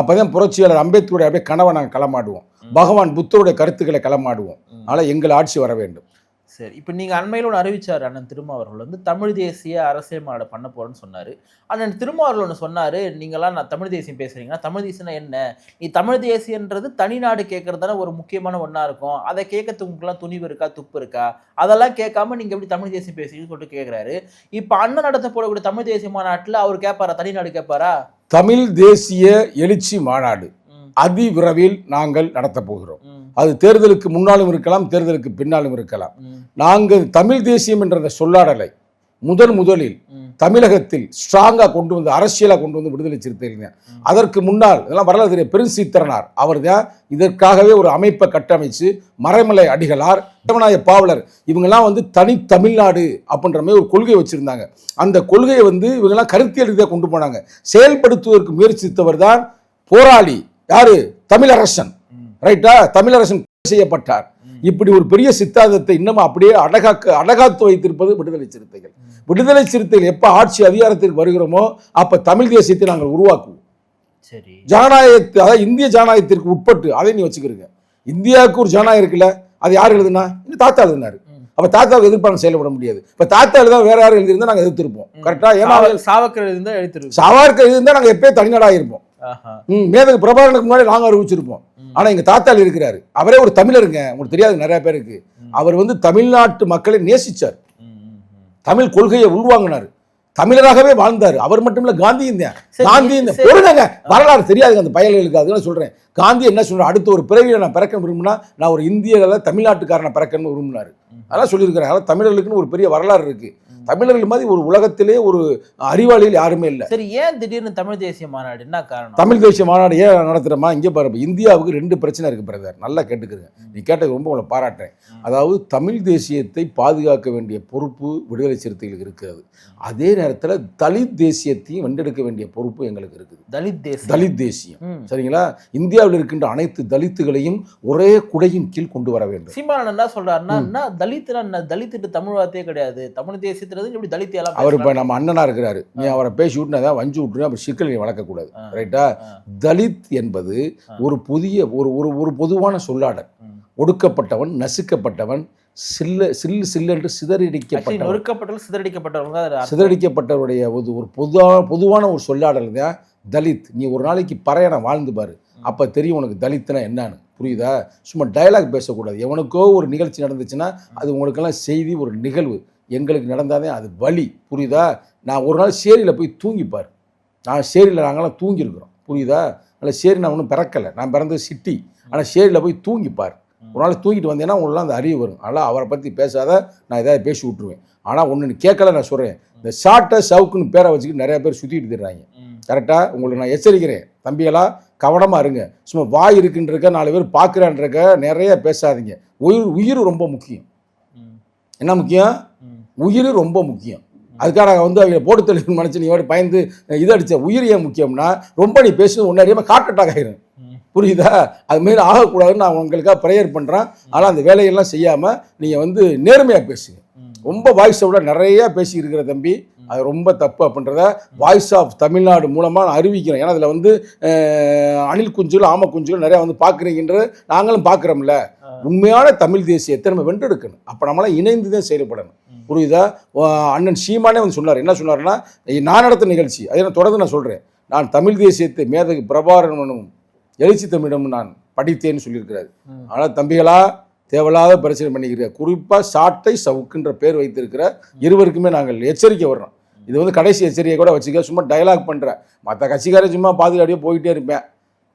அப்பதான் புரட்சியாளர் அம்பேத்கருடைய அப்படியே கனவை நாங்கள் களமாடுவோம். பகவான் புத்தருடைய கருத்துக்களை களமாடுவோம். அதனால் எங்கள் ஆட்சி வர வேண்டும். சரி இப்போ நீங்கள் அண்மையில் ஒன்று அறிவிச்சார் அண்ணன் திருமாவர்கள் வந்து தமிழ் தேசிய அரசியல் மாநாடு பண்ண போகிறேன்னு சொன்னார். அண்ணன் திருமாவர்கள் ஒன்று சொன்னார் நீங்களாம் நான் தமிழ் தேசியம் பேசுகிறீங்கன்னா தமிழ் தேசியம்னா என்ன? நீ தமிழ் தேசியன்றது தனிநாடு கேட்குறது தானே ஒரு முக்கியமான ஒன்றா இருக்கும். அதை கேட்கறதுக்கு உங்களுக்குலாம் துணிவு இருக்கா துப்பு இருக்கா? அதெல்லாம் கேட்காம நீங்கள் எப்படி தமிழ் தேசியம் பேசுறீங்கன்னு சொல்லிட்டு கேட்குறாரு இப்போ அண்ணன் நடத்த போடக்கூடிய தமிழ் தேசிய மாநாட்டில் அவர் கேட்பாரா தனிநாடு கேட்பாரா தமிழ் தேசிய எழுச்சி மாநாடு. ம், அதி விரைவில் நாங்கள் நடத்தப் போகிறோம். அது தேர்தலுக்கு முன்னாலும் இருக்கலாம் தேர்தலுக்கு பின்னாலும் இருக்கலாம். நாங்கள் தமிழ் தேசியம் என்ற சொல்லாடலை முதல் முதலில் தமிழகத்தில் ஸ்ட்ராங்காக கொண்டு வந்து அரசியலாக கொண்டு வந்து விடுதலை சிறுத்தைகள். அதற்கு முன்னால் இதெல்லாம் வரலாறு பெருஞ்சீத்திரனார் அவர் தான் இதற்காகவே ஒரு அமைப்பை கட்டமைச்சு மறைமலை அடிகளார் தேவநாய பாவலர். இவங்கெல்லாம் வந்து தனி தமிழ்நாடு அப்படின்ற மாதிரி ஒரு கொள்கை வச்சுருந்தாங்க. அந்த கொள்கையை வந்து இவங்கெல்லாம் கருத்தியல் ரீதியாக கொண்டு போனாங்க. செயல்படுத்துவதற்கு முயற்சித்தவர் தான் போராளி யாரு? தமிழரசன். ரைட்டா தமிழரசன் செய்யப்பட்டார். இப்படி ஒரு பெரிய சித்தாந்தத்தை இன்னமும் அப்படியே அடகாக்க அடகாத்து வைத்திருப்பது விடுதலை சிறுத்தைகள். விடுதலை சிறுத்தைகள் எப்ப ஆட்சி அதிகாரத்திற்கு வருகிறோமோ அப்ப தமிழ் தேசியத்தை நாங்கள் உருவாக்குவோம். சரி. ஜனநாயகத்தை அதாவது இந்திய ஜனநாயகத்திற்கு உட்பட்டு அதை நீ வச்சுக்கிறீங்க இந்தியாவுக்கு ஒரு ஜனநாயகம் இருக்குல்ல அது யார் எழுதுனா? இந்த தாத்தா எழுதினாரு. அப்ப தாத்தாவுக்கு எதிர்ப்பான செயல்பட முடியாது. இப்ப தாத்தா எழுதா வேற யாரும் எழுதியிருந்தா நாங்க எதிர்த்திருப்போம். கரெக்டா ஏன்னா சாவ- சாவக்கர் இருந்தால் எழுத்துருக்கு சவார்க்கு எழுதியிருந்தா நாங்க எப்பயே தனிநாடாக இருப்போம். மேதகு பிரபாகரனுக்கு முன்னாடி நாங்க அறிவிச்சிருப்போம். ஆனா எங்க தாத்தா இருக்கிறாரு. அவரே ஒரு தமிழருங்க. உங்களுக்கு தெரியாது நிறைய பேருக்கு. அவர் வந்து தமிழ்நாட்டு மக்களை நேசிச்சார். தமிழ் கொள்கையை உள்வாங்கினார். தமிழராகவே வாழ்ந்தார். அவர் மட்டும் இல்ல காந்தியும் காந்தி. பொருளுங்க. வரலாறு தெரியாதுங்க அந்த பயல்களுக்கு. அதுதான் சொல்றேன். காந்தி என்ன சொல்றாரு அடுத்த ஒரு பிறவியை நான் பிறக்க விரும்பினா நான் ஒரு இந்தியாவில் தமிழ்நாட்டுக்காரனை பிறக்கணும்னு விரும்பினாரு. அதெல்லாம் சொல்லியிருக்கிறாங்க அதெல்லாம் தமிழர்களுக்குன்னு ஒரு பெரிய வரலாறு இருக்கு. தமிழர்கள் மாதிரி ஒரு உலகத்திலே ஒரு அறிவாளிகள் யாருமே இல்லை. சரி ஏன் திடீர்னு தமிழ் தேசிய மாநாடு? என்ன காரணம்? தமிழ் தேசிய மாநாடு ஏன் நடத்துகிறோமா இங்கே பாரு இந்தியாவுக்கு ரெண்டு பிரச்சனை இருக்குது பிரதர் நல்லா கேட்டுக்கிறங்க நீ கேட்டது ரொம்ப உங்களை பாராட்டுறேன். அதாவது தமிழ் தேசியத்தை பாதுகாக்க வேண்டிய பொறுப்பு விடுதலை சிறுத்தைகளுக்கு இருக்கிறது. அதே நேரத்தில் தலித் தேசியத்தையும் வென்றெடுக்க வேண்டிய பொறுப்பு எங்களுக்கு இருக்குது. தலித் தேசியம். தலித் தேசியம். சரிங்களா? இந்தியாவில் இருக்கின்ற அனைத்து தலித்துகளையும் ஒரே குடையின் கீழ் கொண்டு வர வேண்டும். சீமானன் என்ன சொல்றாருன்னா என்ன தலித்துட்டு தமிழ் வார்த்தையே கிடையாது. தமிழ் தேசியத்துல எப்படி தலித் எல்லாம் அவர் இப்போ? நம்ம அண்ணனா இருக்கிறாரு. நீ அவரை பேசி விட்டுனா வஞ்சு விட்டுருங்க அப்படி சிக்கல் நீ வளர்க்கக்கூடாது. ரைட்டா. தலித் என்பது. ஒரு புதிய ஒரு ஒரு ஒரு பொதுவான சொல்லாடல். ஒடுக்கப்பட்டவன் நசுக்கப்பட்டவன் சில்ல சில்லு சில்லென்று தான் அதுல அர்த்தம். சிதறடிக்கப்பட்டவருடைய ஒரு ஒரு பொதுவான பொதுவான ஒரு சொல்லாடல் தான் தலித். நீ ஒரு நாளைக்கு பறையனை வாழ்ந்து பாரு. அப்போ தெரியும் உனக்கு தலித்னா என்னன்னு. புரியுதா? சும்மா டயலாக் பேசக்கூடாது. எவனுக்கோ ஒரு நிகழ்ச்சி நடந்துச்சுன்னா அது உங்களுக்கெல்லாம் செய்தி ஒரு நிகழ்வு. எங்களுக்கு நடந்தாதே அது வலி புரியுதா? நான் ஒரு நாள் சேரியில் போய் தூங்கிப்பார். நான் சேரியில் நாங்களாம் தூங்கியிருக்கிறோம். புரியுதா? அதில் சேரி நான் ஒன்றும் பிறக்கலை. நான் பிறந்தது சிட்டி. ஆனால் சேரியில் போய் தூங்கிப்பார். ஒரு நாள் தூங்கிட்டு வந்தேன்னா உங்களெலாம் அந்த அறிவு வரும். அதனால் அவரை பற்றி பேசாத நான் ஏதாவது பேசி விட்ருவேன் ஆனால் ஒன்று கேட்கல நான் சொல்கிறேன் இந்த ஷார்ட்டை சவுக்குன்னு பேரை வச்சுக்கிட்டு நிறைய பேர் சுற்றிட்டு திடுறாங்க ம். கரெக்டாக உங்களுக்கு நான் எச்சரிக்கிறேன். தம்பிகளா கவனமாக இருங்க. சும்மா வாய் இருக்குன்றக்க நாலு பேர் பார்க்குறான்றக்க நிறைய பேசாதீங்க. உயிர் உயிர் ரொம்ப முக்கியம். என்ன முக்கியம். உயிர் ரொம்ப முக்கியம். அதுக்காக நாங்கள் வந்து அவங்க போட்டு தெளிவு நினச்சி நீ பயந்து இது அடித்த உயிர் ஏன் முக்கியம்னா ரொம்ப நீ ஒன்று அறியாமல் ஹார்ட் அட்டாக் ஆகிரும் ம். புரியுதா? அதுமாரி ஆகக்கூடாதுன்னு நான் உங்களுக்காக ப்ரேயர் பண்ணுறேன் ஆனால் அந்த வேலையெல்லாம் செய்யாமல் நீங்கள் வந்து நேர்மையாக பேசுங்க. ரொம்ப வாய்ஸை விட நிறைய பேசி இருக்கிற தம்பி அது ரொம்ப தப்பு அப்படின்றத வாய்ஸ் ஆஃப் தமிழ்நாடு மூலமாக நான் அறிவிக்கிறேன். ஏன்னா அதில் வந்து அணில் குஞ்சுகள் ஆம குஞ்சுகள் நிறையா வந்து பார்க்குறீங்கன்றது நாங்களும் பார்க்குறோம்ல. உண்மையான தமிழ் தேசியத்தை நம்ம வென்றெடுக்கணும். அப்போ நம்மளாம் இணைந்து தான் செயல்படணும். புரியுதா? அண்ணன் சீமானே வந்து சொன்னார். என்ன சொன்னார்னா நான் நடத்த நிகழ்ச்சி அதை நான் தொடர்ந்து நான் சொல்கிறேன் நான் தமிழ் தேசியத்தை மேதகு பிரபாரனும் எழுச்சி தமிழிடம் நான் படித்தேன்னு சொல்லியிருக்கிறாரு. ஆனால் தம்பிகளா தேவையில்லாத பிரச்சனை பண்ணிக்கிற குறிப்பாக சாட்டை சவுக்குன்ற பேர் வைத்திருக்கிற இருவருக்குமே நாங்கள் எச்சரிக்கை வர்றோம். இது வந்து கடைசி எச்சரிக்கை கூட வச்சுக்க சும்மா டயலாக் பண்ணுறேன் மற்ற கட்சிக்காரன் சும்மா பாதுகாடியே போயிட்டே இருப்பேன்.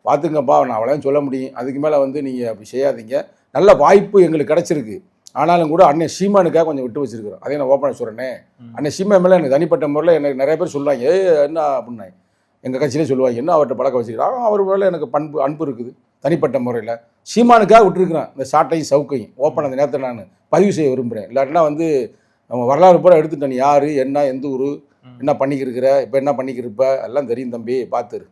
பார்த்துங்கப்பா நான் அவ்வளோ சொல்ல முடியும். அதுக்கு மேலே வந்து நீங்கள் அப்படி செய்யாதீங்க. நல்ல வாய்ப்பு எங்களுக்கு கிடச்சிருக்கு. ஆனாலும் கூட அண்ணன் சீமானுக்காக கொஞ்சம் விட்டு வச்சிருக்கிறோம். அதே நான் ஓப்பனாக சொல்கிறேனே. அண்ணன் சீமா மேலே எனக்கு தனிப்பட்ட முறையில் எனக்கு நிறைய பேர் சொல்லுவாங்க ஏ என்ன? அப்படின்னாங்க. எங்கள் கட்சியிலே சொல்லுவாங்க என்ன? அவர்கிட்ட பழக்க வச்சுக்கிறாங்க அவர் மேலே எனக்கு பண்பு அன்பு இருக்குது தனிப்பட்ட முறையில். சீமானுக்காக விட்டுருக்குறேன் இந்த சாட்டையும் சவுக்கையும். ஓப்பன் அந்த நேரத்தில் நான் பதிவு செய்ய விரும்புகிறேன் இல்லாட்டினா வந்து நம்ம வரலாறு பூரா எடுத்துட்டேன் நீ யார் என்ன எந்த ஊர். என்ன பண்ணிக்கிருக்கிற இப்போ என்ன பண்ணிக்கிருப்ப எல்லாம் தெரியும் தம்பி பார்த்துரு.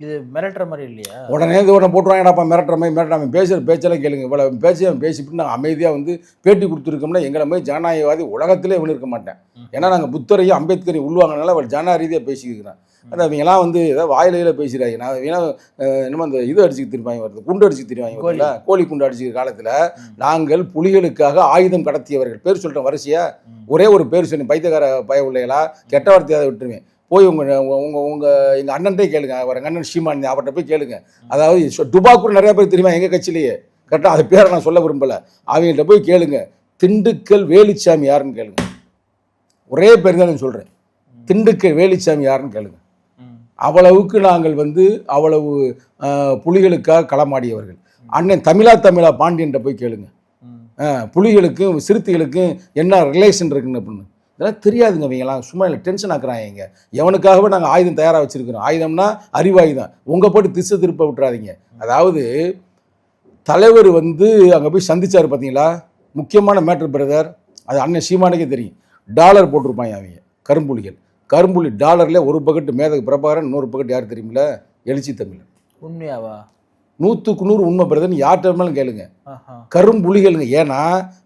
இது மிரட்டுற மாதிரி இல்லையா? உடனே இது உடனே போட்டுருவாங்கடாப்பா மிரட்டுற மாதிரி மிரட்டாம பேசுகிற பேச்செல்லாம் கேளுங்க. இவ்வளோ அவன் பேசிவிட்டு நாங்கள் அமைதியாக வந்து பேட்டி கொடுத்துருக்கோம்னா எங்களை மாதிரி ஜனநாயகவாதி உலகத்திலே இவனு இருக்க மாட்டேன். ஏன்னா நாங்கள் புத்தரையும் அம்பேத்கரையும் உள்வாங்கனால அவர் ஜன ரீதியாக பேசிக்கிறேன் அந்த அவங்கெல்லாம் வந்து ஏதாவது வாயிலையில பேசுகிறாங்க நான் வேணா என்னமோ அந்த இது அடிச்சுக்கு திரும்பாங்க வருது குண்டு அடிச்சுக்கு திரும்பாங்க கோழி. குண்டு அடிச்சுக்கிற காலத்தில். நாங்கள் புலிகளுக்காக ஆயுதம் கடத்தியவர்கள். பேர் சொல்லிட்டேன் வரிசையா. ம். ஒரே ஒரு பேர் சொல்லி பைத்தியக்கார பய உள்ளைகளா கெட்ட வார்த்தையாக விட்டுருவேன். போய் உங்கள் உங்கள் உங்கள் எங்கள் அண்ணன்ட்டே கேளுங்க. அவர் எங்கள் அண்ணன் ஸ்ரீமான் அவர்கிட்ட போய் கேளுங்க. அதாவது சொ- டுபாக்கூர் நிறைய பேர் தெரியுமா எங்கள் கட்சியிலேயே? கரெக்டாக அது பேரை நான் சொல்ல விரும்பலை. அவங்கள்ட்ட போய் கேளுங்க. திண்டுக்கல் வேலுச்சாமி யாருன்னு கேளுங்க. ஒரே பேர் தான் நான் திண்டுக்கல் வேலுச்சாமி யாருன்னு கேளுங்க. அவ்வளவுக்கு நாங்கள் வந்து அவ்வளவு புலிகளுக்காக களமாடியவர்கள். அண்ணன் தமிழா தமிழா பாண்டியன்ட்ட போய் கேளுங்க. புலிகளுக்கும் சிறுத்தைகளுக்கும் என்ன ரிலேஷன் இருக்குன்னு அப்படின்னு. இதெல்லாம் தெரியாதுங்க இவங்கெல்லாம். சும்மா இல்லை டென்ஷன் ஆக்குறாங்க எவனுக்காகவே நாங்கள் ஆயுதம் தயாராக வச்சுருக்கிறோம். ஆயுதம்னா அறிவாயுதம் உங்கள் போட்டு திசை திருப்ப விட்டுறாதீங்க. அதாவது தலைவர் வந்து அங்கே போய் சந்திச்சார் பார்த்தீங்களா முக்கியமான மேட்ரு பிரதர் அது அண்ணன் சீமானுக்கே தெரியும். டாலர் போட்டிருப்பாங்க அவங்க. கரும்புலிகள். கரும்புலி டாலரில் ஒரு பக்கெட்டு மேதகு பிரபாகரன் இன்னொரு பக்கெட் யார் தெரியுமில்ல? எழுச்சி தமிழன். உண்மையாவா? நூற்றுக்கு நூறு உண்மை பிரதர்னு யார்கிட்ட வேணாலும் கேளுங்க. கரும்புலிகளுங்க. ஏன்னா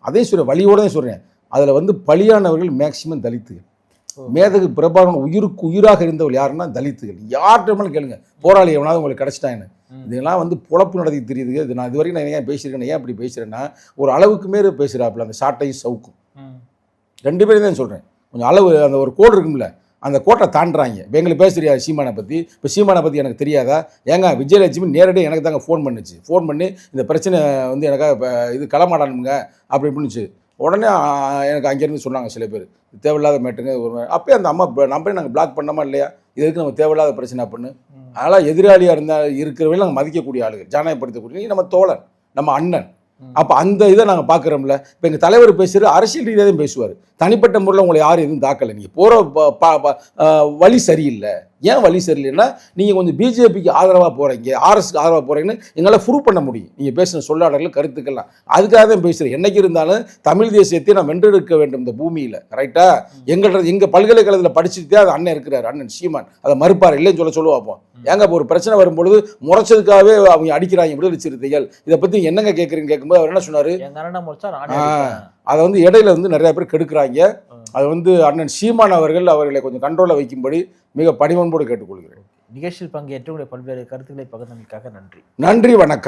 அதே சொல்கிறேன் வழியோட தான் சொல்கிறேன் அதில் வந்து பலியானவர்கள் மேக்சிமம் தலித்துகள். மேதகு பிரபாகரன் உயிருக்கு உயிராக இருந்தவர்கள் யாருன்னா தலித்துகள். யார்கிட்ட கேளுங்க. போராளி எவனாவது உங்களுக்கு கிடச்சிட்டாங்கன்னு ம். இதெல்லாம் வந்து பொழப்பு நடத்தி தெரியுது இது நான் இது வரைக்கும் நான் ஏன் பேசியிருக்கேன்? ஏன் அப்படி பேசுகிறேன்னா ஒரு அளவுக்கு மேலே பேசுகிறாப்புல அந்த சாட்டையும் சவுக்கும். ரெண்டு பேரும் தான் சொல்கிறேன் கொஞ்சம் அளவு அந்த ஒரு கோடு இருக்கும்ல அந்த கோட்டை தாண்டுறாங்க. இப்போ எங்களுக்கு பேச தெரியாது சீமானை பற்றி இப்போ சீமானை பற்றி எனக்கு தெரியாதா? ஏங்க விஜயலட்சுமி நேரடியாக எனக்கு தாங்க ஃபோன் பண்ணுச்சு. ஃபோன் பண்ணி இந்த பிரச்சனை வந்து எனக்காக இது களமாடணுங்க அப்படி இப்படின்னுச்சு. உடனே எனக்கு அங்கேருந்து சொன்னாங்க சில பேர் தேவையில்லாத மேட்டுங்க ஒரு அப்பயே அந்த அம்மா நம்பரே நாங்கள் பிளாக் பண்ணோமா இல்லையா? இதுக்கு நம்ம தேவையில்லாத பிரச்சனை ம். அதனால் எதிராளியாக இருந்தால் இருக்கிறவங்க நாங்கள் மதிக்கக்கூடிய ஆளுகள் ஜனநாயகப்படுத்தக்கூடிய நம்ம தோழன் நம்ம அண்ணன். அப்போ அந்த இதை நாங்கள் பார்க்குறோம்ல இப்போ எங்கள் தலைவர் பேசுகிற அரசியல் ரீதியாக தான் பேசுவார். தனிப்பட்ட முறையில் உங்களை யாரும் எதுவும் தாக்கலை. நீங்கள் போகிற வழி சரியில்லை. ஏன் வழி சரியில்லைன்னா நீங்கள் கொஞ்சம் பிஜேபிக்கு ஆதரவாக போகிறீங்க ஆர்எஸ்க்கு ஆதரவாக போகிறீங்கன்னு எங்களால் ப்ரூவ் பண்ண முடியும். நீங்கள் பேசின சொல்லாடல்கள் கருத்துக்கள்லாம். அதுக்காக தான் பேசுகிறேன் என்னைக்கு இருந்தாலும் தமிழ் தேசியத்தை நான் வென்றெடுக்க வேண்டும் இந்த பூமியில். ரைட்டா எங்கள்ட்ட எங்கள் பல்கலைக்கழகத்தில் படிச்சுட்டு அது அண்ணன் இருக்கிறார் அண்ணன் சீமான். அதை மறுப்பார் இல்லைன்னு சொல்ல சொல்லுவா அப்போ. ஏங்க இப்போ ஒரு பிரச்சனை வரும்பொழுது முறைச்சதுக்காகவே அவங்க அடிக்கிறாங்க விடுதலை சிறுத்தைகள். இதை பற்றி என்னங்க கேட்குறீங்கன்னு கேட்கும்போது அவர் என்ன சொன்னார்? அதை வந்து இடையில வந்து நிறைய பேர் கெடுக்கிறாங்க. அது வந்து அண்ணன் சீமான் அவர்கள் அவர்களை கொஞ்சம் கண்ட்ரோலில் வைக்கும்படி மிக பணிவன்போடு கேட்டுக்கொள்கிறேன். நிகழ்ச்சியில் பங்கேற்று உங்களுடைய பல்வேறு கருத்துக்களை பகிர்ந்தமைக்காக நன்றி. நன்றி வணக்கம்.